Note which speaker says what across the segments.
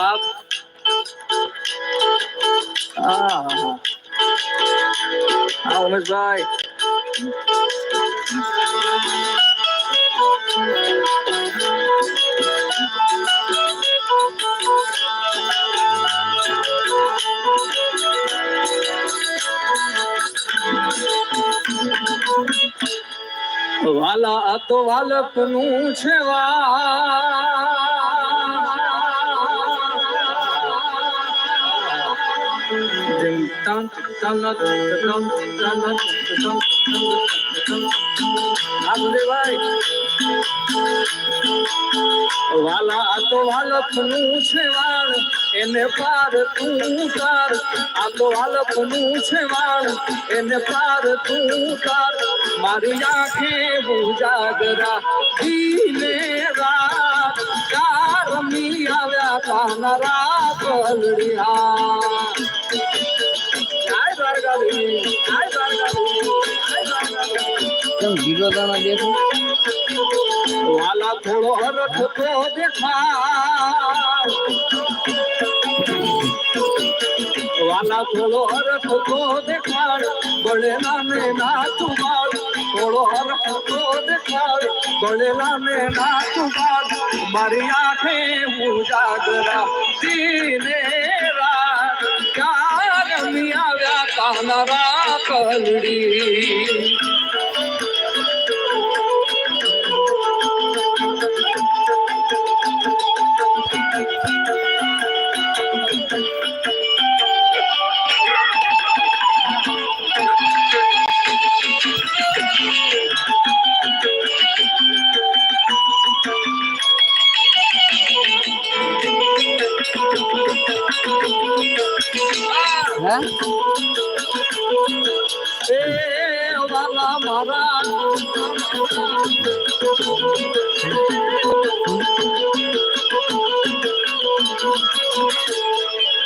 Speaker 1: બાપ હા હા હા ઉમેશભાઈ વાલા આ તો વાલકનું છે વાલા આ તો વાલકનું છે વાળ એને પાર તું તાર આ તો વાલકનું છે વાળ એને પાર તું તાર મારી આંખે બુજાગરા ધીને રાત કારમી આવ્યા પાનરા પલડિયા
Speaker 2: કેમ જીરો દાણા દેખો
Speaker 1: વાલા થોડો હરખ તો દેખા વાલા થોડો હરખ તો દેખાડ બળે નામે ના તુમાર થોડો હરખ તો દેખાડ બળે નામે ના તુમાર મારી આંખે ઉજાગરા દીને રાત. ચાર આવ્યા કાનરા કલડી. વાલા મારા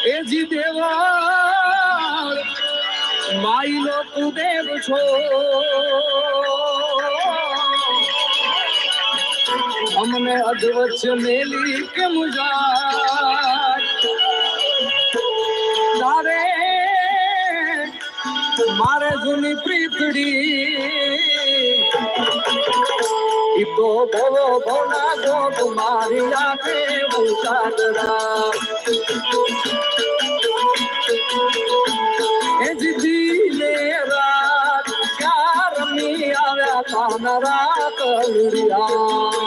Speaker 1: એ જી દેવા માઈલો તું દેવ છો. અમને અધવચ મેલી કે મુજા તારે મારે જૂની પ્રીતડી તો બોલો બોલા ગોટ મારી આંખે ઉતારા એ જીજી લે રાત ક્યાં મી આવ્યા કાનરા કલડિયા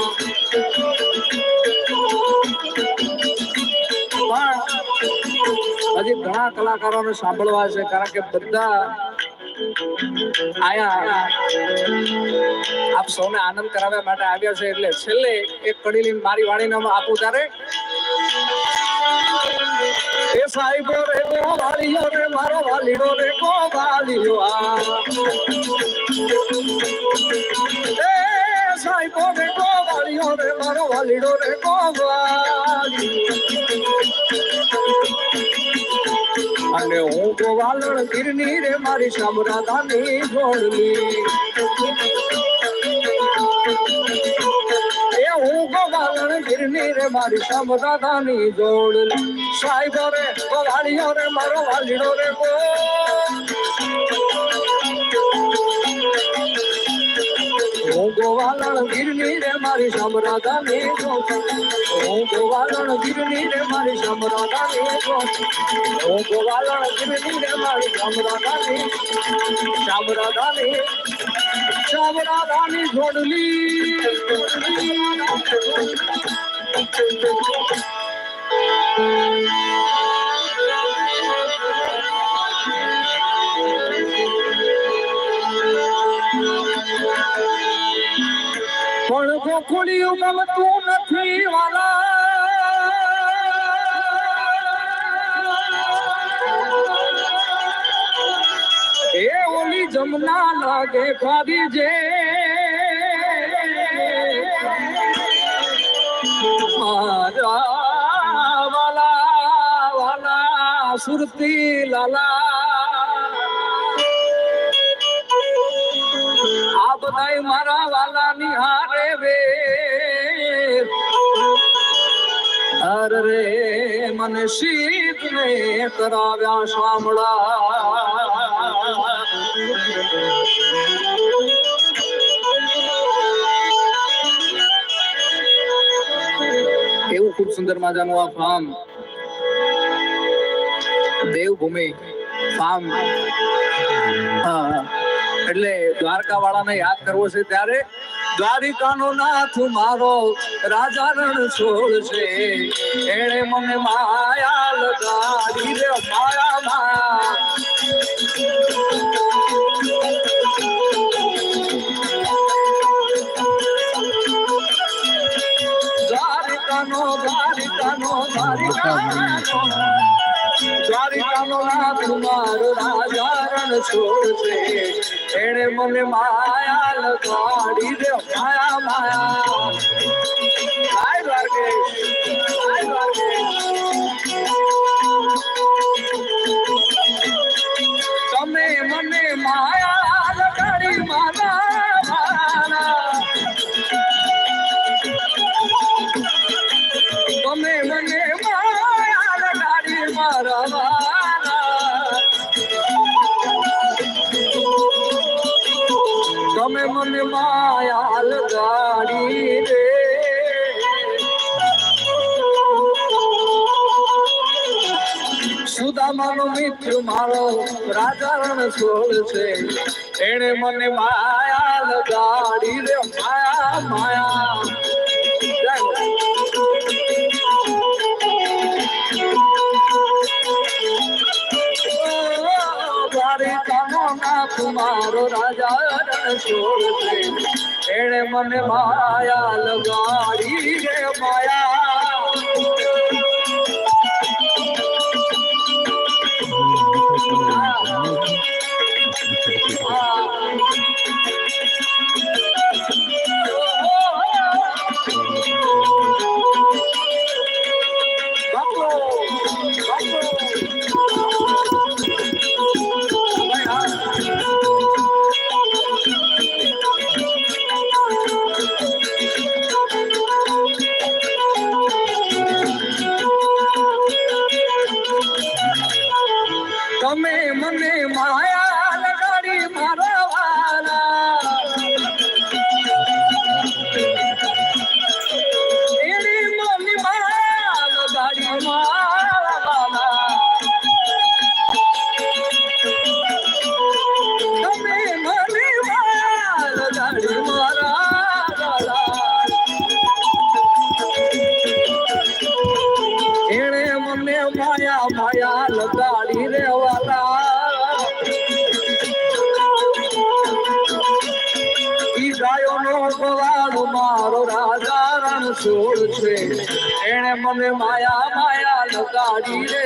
Speaker 1: પણ હજી ઘણા કલાકારોને સાંભળવા છે, કારણ કે બધા આયા આપ સૌને આનંદ કરાવવા માટે આવ્યા છે એટલે છેલ્લે એક કડી લઈને મારી વાણીને આપું ત્યારે, એ સાહેબો રે ગો વાલીઓ રે, મારો વાલીડો રે ગો વાલીઓ આ. એ સાહેબો રે ગો વાલીઓ રે, મારો વાલીડો રે ગો વાલીઓ અને હું ગોવાલણ ગીરની રે, મારી શામરાધાની જોડલી. એ હું ગોવાલણ ગીરની રે, મારી શામરાધાની જોડલી. સાહેબ રે ગોવાળીઓ રે, મારો વાલીડો રે ગો હું ગોવાલણ ગીરની રે મારી શામરાધાની જોડલી હું ગોવાલણ ગીરની રે મારી શામરાધાની જોડલી હું ગોવાલણ ગીરની રે મારી શામરાધાની. શામરાધાની શામરાધાની જોડલી. ગોખુડિયું ગમતું નથી વાલા. એ ઓલી જમના લાગે ખાધી જે. વાલા વાલા, સુરતી લાલા. આ બધાય મારા વાલા નિહારે વે અરે રે અને શીત ને કરાવ્યા શામળા એવું ખૂબ સુંદર મજાનું આ ફાર્મ દેવભૂમિ ફાર્મ એટલે દ્વારકા વાળાને યાદ કરવો છે ત્યારે દ્વારિકાનો નાથ મારો રાજા રણ છોડ છે. એણે મને માયા લગાડી રે માયા માયા દ્વારિકાનો દ્વારિકાનો દ્વારિકાનો. દ્વારિકાનો નાથ મારો રાજા રણ છોડ છે. એણે મને માયા લગાડી દે. માયા માયા. હાય દ્વારકેશ. હાય દ્વારકેશ. મને ગાડી રે સુદામાનો મિત્ર મારો રાજારણ છોડ છે એણે મને માયા લગાડી રે માયા માયા રાજા એણે મને માયા લગાડી રે માયા માયા લગાડી રે વાલા. ઈ ગાયોનો ગવાળો મારો રાજા રામ છોડ છે. એણે મને માયા માયા લગાડી રે